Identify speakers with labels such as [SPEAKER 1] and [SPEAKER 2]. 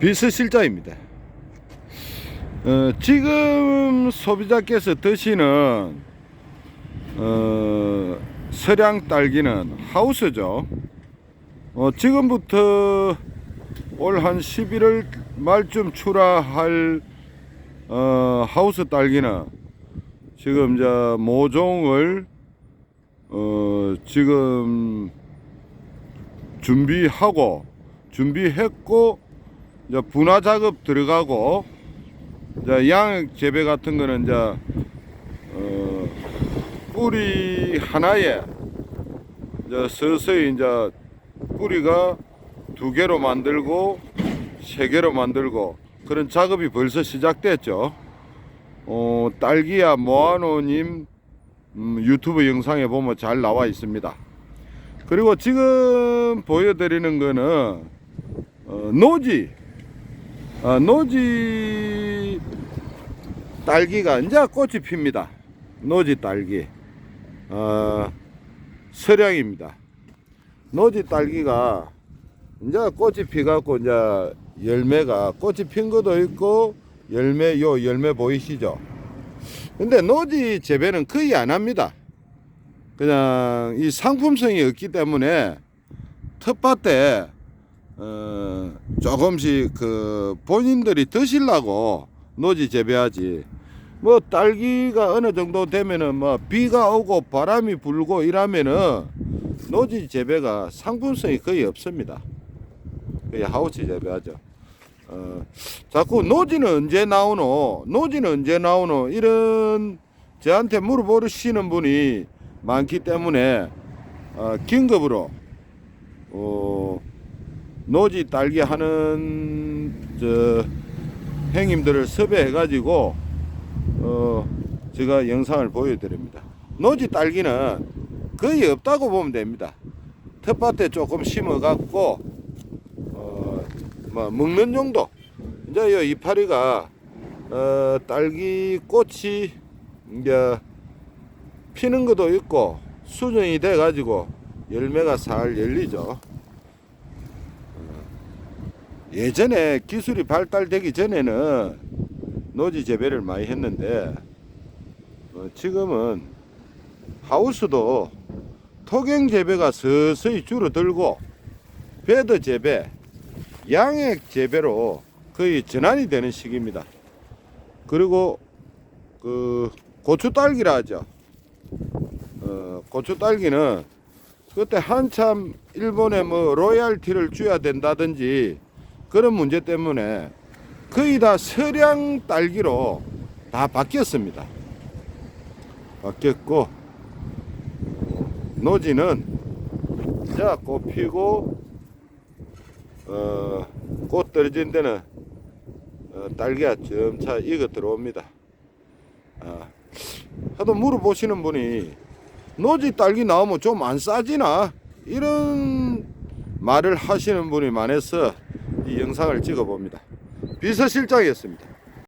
[SPEAKER 1] 비서실장입니다. 어, 지금 소비자께서 드시는 어, 서량 딸기는 하우스죠. 어, 지금부터 올 한 11월 말쯤 출하할 어, 하우스 딸기는 지금 이제 모종을 어, 지금 준비하고 준비했고 이제 분화 작업 들어가고 이제 양액 재배 같은 거는 이제 어, 뿌리 하나에 이제 서서히 이제 뿌리가 두 개로 만들고 세 개로 만들고 그런 작업이 벌써 시작됐죠. 어, 딸기야 모아노님 음, 유튜브 영상에 보면 잘 나와 있습니다. 그리고 지금 보여드리는 거는 어, 노지 아, 노지 딸기가 이제 꽃이 핍니다. 노지 딸기 어, 서량입니다. 노지 딸기가 이제 꽃이 피갖고 이제 열매가 꽃이 핀 것도 있고 열매 요 열매 보이시죠? 근데 노지 재배는 거의 안 합니다. 그냥 이 상품성이 없기 때문에 텃밭에 어, 조금씩 그 본인들이 드시려고 노지 재배하지. 뭐 딸기가 어느 정도 되면은 뭐 비가 오고 바람이 불고 이러면은 노지 재배가 상품성이 거의 없습니다. 거의 하우스 재배하죠. 어, 자꾸 노지는 언제 나오노? 노지는 언제 나오노? 이런 저한테 물어보시는 분이 많기 때문에 어, 긴급으로 어, 노지 딸기 하는 저 행님들을 섭외해 가지고 어, 제가 영상을 보여드립니다. 노지 딸기는 거의 없다고 보면 됩니다. 텃밭에 조금 심어 갖고 어, 뭐 먹는 정도. 이제 요 이파리가 어, 딸기 꽃이 이제 피는 것도 있고 수정이 돼 가지고 열매가 살 열리죠. 어, 예전에 기술이 발달되기 전에는 노지 재배를 많이 했는데 어, 지금은 하우스도 토경 재배가 서서히 줄어들고 배드 재배, 양액 재배로 거의 전환이 되는 시기입니다. 그리고 그 고추 딸기라 하죠. 어, 고추 딸기는 그때 한참 일본에 뭐 로얄티를 줘야 된다든지 그런 문제 때문에 거의 다 서량 딸기로 다 바뀌었습니다. 바뀌었고 노지는 자 꽃 피고 어, 꽃 떨어진 데는 어, 딸기가 점차 익어 들어옵니다. 아, 하도 물어보시는 분이 노지 딸기 나오면 좀 안 싸지나 이런 말을 하시는 분이 많아서 이 영상을 찍어 봅니다. 비서실장이었습니다.